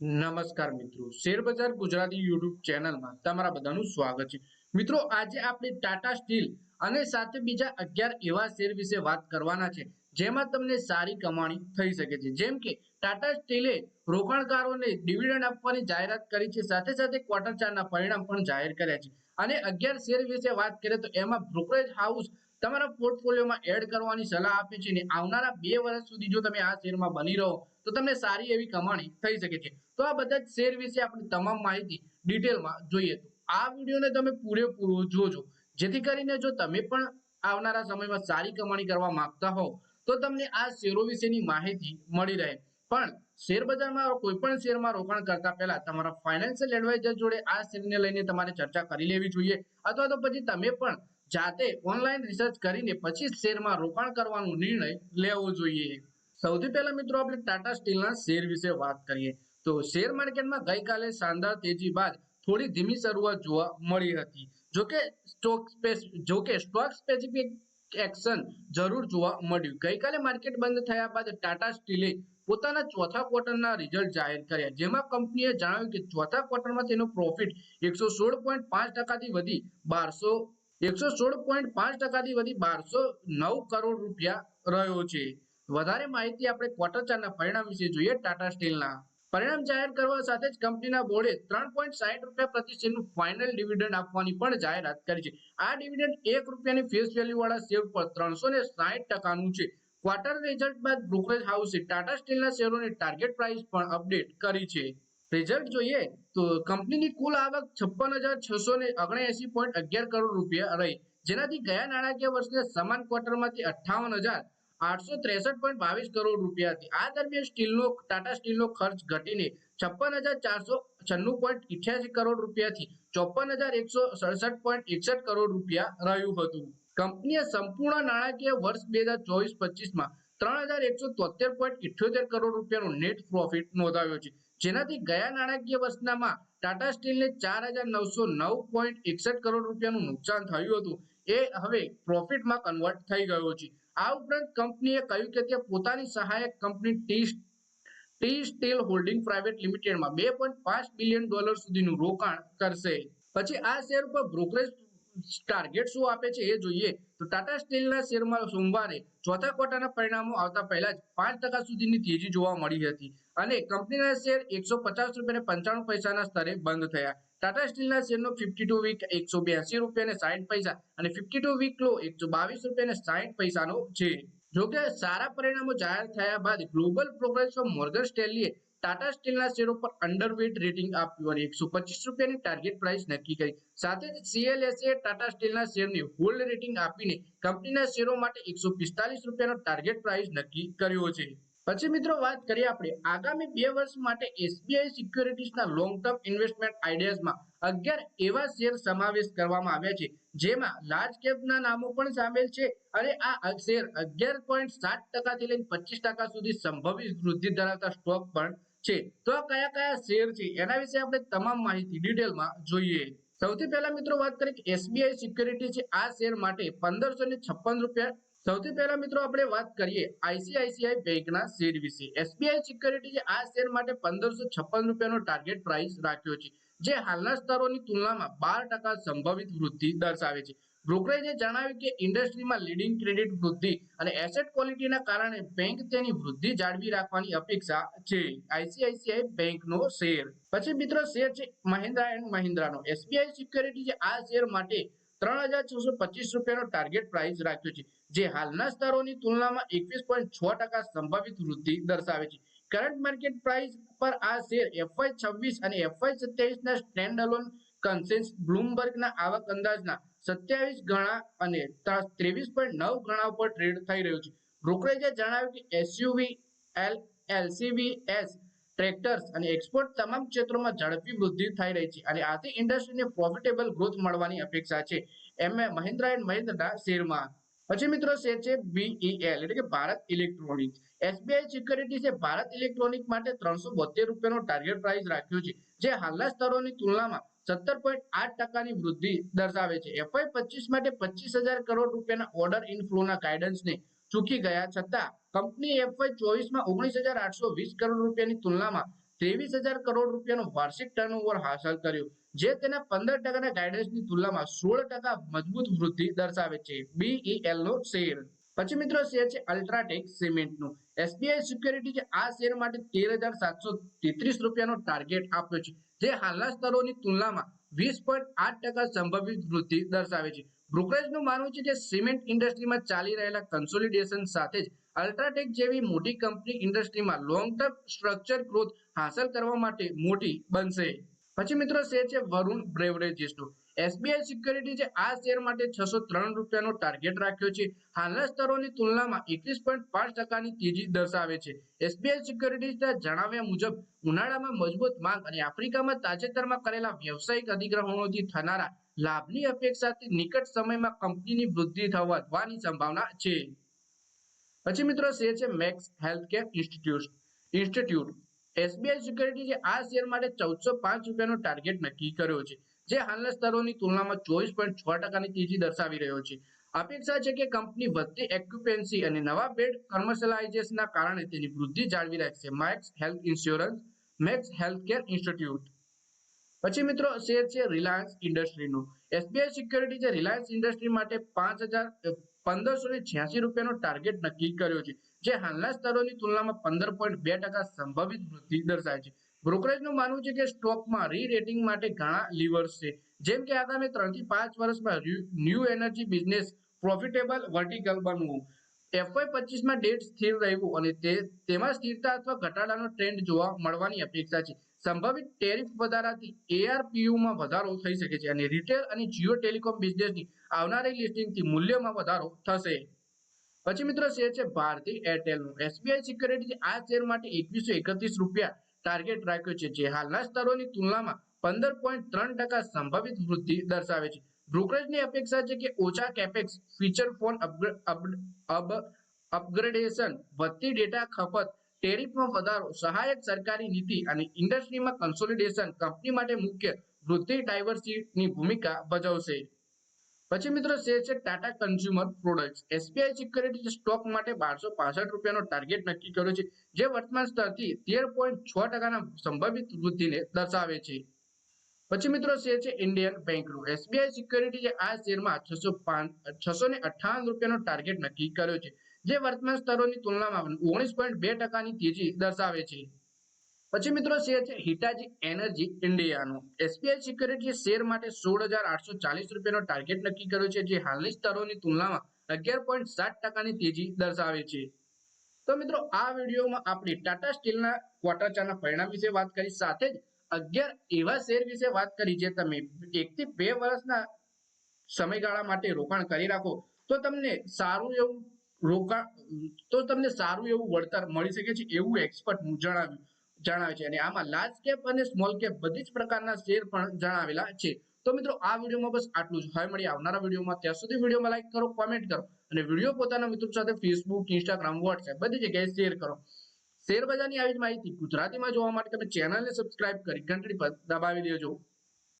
નમસ્કાર મિત્રો. શેરબજાર ગુજરાતી યુટ્યુબ ચેનલમાં તમારા બધાનું સ્વાગત છે. મિત્રો, આજે આપણે ટાટા સ્ટીલ અને સાથે બીજા અગિયાર એવા શેર વિશે વાત કરવાના છે, જેમાં તમને સારી કમાણી થઈ શકે છે. જેમ કે, ટાટા સ્ટીલે રોકાણકારોને ડિવિડન્ડ આપવાની જાહેરાત કરી છે, સાથે સાથે ક્વાર્ટર ચારના પરિણામ પણ જાહેર કર્યા છે. અને અગિયાર શેર વિશે વાત કરીએ તો એમાં બ્રોકરેજ હાઉસ તમારા પોર્ટફોલિયોમાં એડ કરવાની સલાહ આપે છે અને આવનારા બે વર્ષ સુધી જો તમે આ શેરમાં બની રહો, તો તમને સારી એવી કમાણી થઈ શકે છે. તો આ બધા શેર વિશે આપણે તમામ માહિતી ડિટેલમાં જોઈએ તો. આ વિડીયોને તમે પૂરેપૂરો જોજો. જેથી કરીને જો તમે પણ આવનારા સમયમાં સારી કમાણી કરવા માંગતા હો તો તમને આ શેરો વિશેની માહિતી મળી રહે. પણ શેર બજારમાં કોઈ પણ શેરમાં રોકાણ કરતા પહેલા તમારા ફાઇનાન્શિયલ એડવાઇઝર જોડે આ શેરને લઈને તમારે ચર્ચા કરી લેવી જોઈએ. અથવા તો પછી તમે પણ જાતે ઓનલાઈન રિસર્ચ કરીને પછી શેરમાં રોકાણ કરવાનો નિર્ણય લેવો જોઈએ. સૌથી પહેલા મિત્રો આપણે ટાટા સ્ટીલના શેર વિશે વાત કરીએ. તો શેર માર્કેટમાં ગઈકાલે શાનદાર તેજી બાદ થોડી ધીમી શરૂઆત જોવા મળી હતી. જોકે સ્ટોક સ્પેસ જોકે સ્ટોક સ્પેસિફિક એક્શન જરૂર જોવા મળ્યું. ગઈકાલે માર્કેટ બંધ થયા બાદ ટાટા સ્ટીલે પોતાના ચોથા ક્વાર્ટરના રિઝલ્ટ જાહેર કર્યા, જેમાં કંપનીએ જણાવ્યું કે ચોથા ક્વાર્ટરમાં તેનો પ્રોફિટ એકસો સોળ પોઈન્ટ પાંચ ટકાથી વધી બારસો, એકસો સોળ પોઈન્ટ પાંચ ટકાથી વધી બારસો નવ કરોડ રૂપિયા રહ્યો છે. વધારે માહિતી આપણે ક્વાર્ટર ચારના પરિણામ વિશે જોઈએ ટાટા સ્ટીલના. પરિણામ જાહેર કરવા સાથે જ કંપનીના બોર્ડે ત્રણ પોઈન્ટ સાહીઠ રૂપિયા પ્રતિ શેરનું ફાઇનલ ડિવિડન્ડ આપવાની પણ જાહેરાત કરી છે. આ ડિવિડન્ડ એક રૂપિયાની ફેસ વેલ્યુ વાળા શેર પર ત્રણસો ને સાહીઠ ટકાનું છે. ક્વાર્ટર રિઝલ્ટ બાદ બ્રોકરેજ હાઉસે ટાટા સ્ટીલના શેરોની ટાર્ગેટ પ્રાઇસ પણ અપડેટ કરી છે. રિઝલ્ટ જોઈએ તો કંપનીની કુલ આવક છપ્પન હજાર છસો ને અગિયાર કરોડ રૂપિયા રહી. જેનાથી ગયા નાણાકીય વર્ષને સમાન ક્વાર્ટરમાંથી અઠ્ઠાવન હજાર આઠસો કરોડ રૂપિયા હતી આ દરમિયાન સ્ટીલનો, ટાટા સ્ટીલનો ખર્ચ ઘટીને છપ્પન હજાર કરોડ રૂપિયાથી ચોપન એકસો સડસઠ પોઈન્ટ એકસઠ કરોડ રૂપિયા રહ્યું હતું. કંપનીએ સંપૂર્ણ નાણાકીય વર્ષ બે હજાર ચોવીસ પચીસમાં ત્રણ કરોડ રૂપિયાનો નેટ પ્રોફિટ નોંધાવ્યો છે. જેનાથી ગયા નાણાકીય વર્ષનામાં ટાટા સ્ટીલને ચાર હજાર નવસો નવ પોઈન્ટ એકસઠ કરોડ રૂપિયાનું નુકસાન થયું હતું. એ હવે પ્રોફિટમાં કન્વર્ટ થઈ ગયો છે. આ ઉપરાંત કંપનીએ કહ્યું કે તે પોતાની સહાયક company T steel holding private લિમિટેડમાં બે પોઈન્ટ પાંચ બિલિયન ડોલર સુધીનું રોકાણ કરશે. પછી આ શેર પર બ્રોકરેજ ટાર્ગેટ શું આપે છે એ જોઈએ. તો ટાટા સ્ટીલના શેરમાં સોમવારે ચોથા ક્વાર્ટરના પરિણામો આવતા પહેલા જ પાંચ ટકા સુધીની તેજી જોવા મળી હતી અને કંપનીના શેર એકસો પચાસ રૂપિયા પંચાણું પૈસાના સ્તરે બંધ થયા. ટાટા સ્ટીલના શેરનો ફિફ્ટી ટુ વીક એકસો બ્યાસી રૂપિયા ને સાઠ પૈસા અને ફિફ્ટી ટુ વીક લો એકસો બાવીસ રૂપિયા ને સાઠ પૈસાનો છે. જોકે સારા પરિણામો જાહેર થયા બાદ ગ્લોબલ પ્રોગ્રેસ ઓફ મોર્ગન સ્ટેલીએ ટાટા સ્ટીલના શેરો પર અંડરવેટ રેટિંગ આપ્યું અને એકસો પચીસ રૂપિયાની ટાર્ગેટ પ્રાઇસ નક્કી કરી. સાથે જ સીએલએસએ ટાટા સ્ટીલના શેરને હોલ્ડ રેટિંગ આપીને કંપનીના શેરો માટે એકસો પિસ્તાલીસ રૂપિયાનો ટાર્ગેટ પ્રાઇસ નક્કી કર્યો છે. પછી મિત્રો વાત કરીએ આપણે. આગામી બે વર્ષ માટે એસબીઆઈ સિક્યોરિટીઝના લોંગ ટર્મ ઇન્વેસ્ટમેન્ટ આઈડિયાઝમાં અગિયાર એવા શેર સમાવેશ કરવામાં આવ્યા છે, જેમાં લાર્જ કેપના નામો પણ સામેલ છે અને આ શેર અગિયાર પોઈન્ટ સાત ટકાથી લઈને પચીસ ટકા સુધી સંભવિત વૃદ્ધિ ધરાવતા સ્ટોક પણ છે. તો કયા કયા શેર છે એના વિશે આપણે તમામ માહિતી ડિટેલમાં જોઈએ. સૌથી પહેલા મિત્રો વાત કરીએ કે એસબીઆઈ સિક્યોરિટી છે આ શેર માટે પંદરસો ને છપ્પન રૂપિયા સૌથી પહેલા મિત્રો આપણે વાત કરીએ આઈસીઆઈસીઆઈ બેંકના શેર વિશે. એસબીઆઈ સિક્યોરિટીએ આ શેર માટે પંદરસો છપ્પન રૂપિયાનો ટાર્ગેટ પ્રાઇસ રાખ્યો છે, જે હાલના સ્તરોની તુલનામાં બાર ટકા સંભવિત વૃદ્ધિ દર્શાવે છે. બ્રોકરેજે જણાવ્યું કે ઇન્ડસ્ટ્રીમાં લીડિંગ ક્રેડિટ વૃદ્ધિ અને એસેટ ક્વોલિટીના કારણે બેંક તેની વૃદ્ધિ જાળવી રાખવાની અપેક્ષા છે. આઈસીઆઈસીઆઈ બેંકનો શેર. પછી મિત્રો શેર છે મહિન્દ્રા એન્ડ મહિન્દ્રાનો. એસબીઆઈ સિક્યોરિટીએ આ શેર માટે ત્રણ હજાર છસો પચીસ રૂપિયાનો ટાર્ગેટ પ્રાઇસ રાખ્યો છે, જે હાલના સ્તરોની તુલનામાં એકવીસ પોઈન્ટ છ ટકા સંભવિત વૃદ્ધિ દર્શાવે છે. કરંટ માર્કેટ પ્રાઇસ પર આ શેર એફઆઈ છવ્વીસ અને એફઆઈ સત્યાવીસ ના સ્ટેન્ડ અલોન કન્સેન્સ બ્લુમબર્ગના આવક અંદાજના સત્યાવીસ ગણા અને ત્રેવીસ પોઈન્ટ નવ ગણા ઉપર ટ્રેડ થઈ રહ્યો છે. બ્રોકરેજે જણાવ્યું કે SUV L LCV S tractors અને એક્સપોર્ટ તમામ ક્ષેત્રોમાં ઝડપી વૃદ્ધિ થઈ રહી છે. અને આથી ઇન્ડસ્ટ્રીને પ્રોફિટેબલ ગ્રોથ મળવાની અપેક્ષા છે. એમ મહિન્દ્રા એન્ડ મહિન્દ્રા શેરમાં. પછી મિત્રો શેર છે બીઈએલ એટલે કે ભારત ઇલેક્ટ્રોનિક્સ એસબીઆઈ સિક્યુરિટીસે ભારત ઇલેક્ટ્રોનિક માટે ત્રણસો બોતેર રૂપિયાનો ટાર્ગેટ પ્રાઇસ રાખ્યો છે. જે હાલના સ્તરોની તુલનામાં સત્તર પોઈન્ટ આઠ ટકાની વૃદ્ધિ દર્શાવે છે. એફઆઈ પચીસ માટે પચીસ હજાર કરોડ રૂપિયાના ઓર્ડર ઇનફ્લોના ગાઈડન્સને ચૂકી ગયા. છતાં કંપની એફવાય ચોવીસમાં ઓગણીસ હજાર આઠસો વીસ કરોડ રૂપિયાની તુલનામાં ત્રેવીસ હજાર કરોડ રૂપિયાનું વાર્ષિક ટર્નઓવર હાંસલ કર્યું, જે તેના પંદર ટકાના ગાઈડન્સની તુલનામાં સોળ ટકા મજબૂત વૃદ્ધિ દર્શાવે છે. બીઈએલ નો શેર. પછી મિત્રો શેર છે અલ્ટ્રાટેક સિમેન્ટનું એસબીઆઈ સિક્યુરિટી આ શેર માટે તેર હજાર સાતસો તેત્રીસ રૂપિયાનો ટાર્ગેટ આપ્યો છે, જે હાલના સ્તરોની તુલનામાં વીસ પોઈન્ટ આઠ ટકા સંભવિત વૃદ્ધિ દર્શાવે છે. બ્રોકરેજનું માનવું છે કે સિમેન્ટ ઇન્ડસ્ટ્રીમાં ચાલી રહેલા કન્સોલિડેશન સાથે જ અલ્ટ્રાટેક જેવી મોટી કંપની ઇન્ડસ્ટ્રીમાં લોંગ ટર્મ સ્ટ્રક્ચર ગ્રોથ હાંસલ કરવા માટે મોટી બનશે. પછી મિત્રો શેર છે વરુણ બ્રેવરેજીસનું એસબીઆઈ સિક્યુરિટી છે. આ શેર માટે છસો ત્રણ રૂપિયાનો ટાર્ગેટ રાખ્યો છે. હાલના સ્તરોની તુલનામાં એકવીસ પોઈન્ટ પાંચ ટકાની તેજી દર્શાવે છે. એસબીઆઈ સિક્યુરિટીઝના જણાવ્યા મુજબ, ઉનાળામાં મજબૂત માંગ અને આફ્રિકામાં તાજેતરમાં કરેલા વ્યવસાયિક અધિગ્રહણોથી થનારા લાભની અપેક્ષાથી નિકટ સમયમાં કંપનીની વૃદ્ધિ થવાની સંભાવના છે. પછી મિત્રો, શેર છે Max healthcare institute. Institute. SBI security છે. આ શેર માટે ચૌદસો પાંચ રૂપિયાનો ટાર્ગેટ નક્કી કર્યો છે. જે હાલના સ્તરોની તુલનામાં ચોવીસ પોઈન્ટ છ ટકાની તેજી દર્શાવી રહ્યો છે. અપેક્ષા છે કે કંપની વધતી એક્યુપેન્સી અને નવા બેડ કમર્શિયલાઇઝેશનના કારણે તેની વૃદ્ધિ જાળવી રાખશે. Max health insurance Max healthcare institute પછી મિત્રો, શેર છે રિલાયન્સ ઇન્ડસ્ટ્રીનું એસબીઆઈ સિક્યુરિટી છે રિલાયન્સ ઇન્ડસ્ટ્રી માટે પાંચ હજાર પંદરસો ને છ્યાસી રૂપિયાનો ટાર્ગેટ નક્કી કર્યો છે, જે હાલના સ્તરોની તુલનામાં પંદર પોઈન્ટ બે ટકા સંભવિત વૃદ્ધિ દર્શાવે છે. બ્રોકરેજનું માનવું છે કે સ્ટોકમાં રી રેટિંગ માટે ઘણા લીવર્સ છે. જેમ કે આગામી ત્રણથી પાંચ વર્ષમાં new energy business profitable vertical બનવું. એફવાય પચીસમાં ડેટ સ્થિર રહેવું અને તેમાં સ્થિરતા અથવા ઘટાડાનો ટ્રેન્ડ જોવા મળવાની અપેક્ષા છે. સંભવિત ટેરિફ વધારાથી એઆરપીયુમાં વધારો થઈ શકે છે અને રિટેલ અને જીઓ ટેલિકોમ બિઝનેસની આવનારી લિસ્ટિંગથી મૂલ્યમાં વધારો થશે. પછી મિત્રો શેર છે ભારતી એરટેલનું એસબીઆઈ સિક્યુરિટી આ શેર માટે એકવીસો એકત્રીસ રૂપિયા ટાર્ગેટ રાખ્યો છે, જે હાલના સ્તરોની તુલનામાં પંદર પોઈન્ટ ત્રણ ટકા સંભવિત વૃદ્ધિ દર્શાવે છે. બ્રોકરેજની અપેક્ષા છે કે ઓછા કેપેક્સ ફીચર ફોન અપગ્રેડેશન વધતી ડેટા ખપત ટેરિફમાં વધારો, સહાયક સરકારી નીતિ અને ઇન્ડસ્ટ્રીમાં કન્સોલિડેશન કંપની માટે મુખ્ય વૃદ્ધિ ડાયવર્સિટીની ભૂમિકા ભજવશે. પછી મિત્રો શેર છે Tata consumer product SBI security stock માટે બારસો પાસઠ રૂપિયાનો ટાર્ગેટ નક્કી કર્યો છે, જે વર્તમાન સ્તરથી તેર પોઈન્ટ છ ટકાના સંભવિત વૃદ્ધિને દર્શાવે છે. પછી મિત્રો શેર છે ઇન્ડિયન બેંકનું એસબીઆઈ સિક્યોરિટી આ શેરમાં છસો છસો ને અઠાવન રૂપિયાનો ટાર્ગેટ નક્કી કર્યો છે, જે વર્તમાન સ્તરોની તુલનામાં ઓગણીસ પોઈન્ટ બે ટકાની તેજી દર્શાવે છે. પછી મિત્રો શેર છે હિટાચી એનર્જી ઇન્ડિયાનો. એસબીઆઈ સિક્યુરિટી શેર માટે સોળ હજાર આઠસો ચાલીસ રૂપિયાનો ટાર્ગેટ નક્કી કર્યો છે, જે હાલની સ્તરોની તુલનામાં અગિયાર પોઈન્ટ સાત ટકાની તેજી દર્શાવે છે. તો મિત્રો, આ વિડીયોમાં આપણે ટાટા સ્ટીલના ક્વાર્ટર ચારના પરિણામ વિશે વાત કરી, સાથે જ અગિયાર એવા શેર વિશે વાત કરી, જે તમે એકથી બે વર્ષના સમયગાળા માટે રોકાણ કરી રાખો, તો તમને સારું એવું રોકાણ તો તમને સારું એવું વળતર મળી શકે છે, એવું એક્સપર્ટ જણાવ્યું. જણાવે છે. અને આમાં લાર્જ કેપ અને સ્મોલ કેપ બધી જ પ્રકારના શેર પણ જણાવેલા છે. તો મિત્રો, આ વિડીયોમાં બસ આટલું જ. હવે મળી આવનારા વિડીયોમાં. ત્યાં સુધી વિડીયોમાં લાઈક કરો કોમેન્ટ કરો અને વીડિયો પોતાના મિત્રો સાથે ફેસબુક ઇન્સ્ટાગ્રામ વોટ્સએપ બધી જગ્યાએ શેર કરો. શેર બજારની આવી જ માહિતી ગુજરાતીમાં જોવા માટે તમે ચેનલને સબસ્ક્રાઇબ કરી ઘંટડી પર દબાવી દેજો.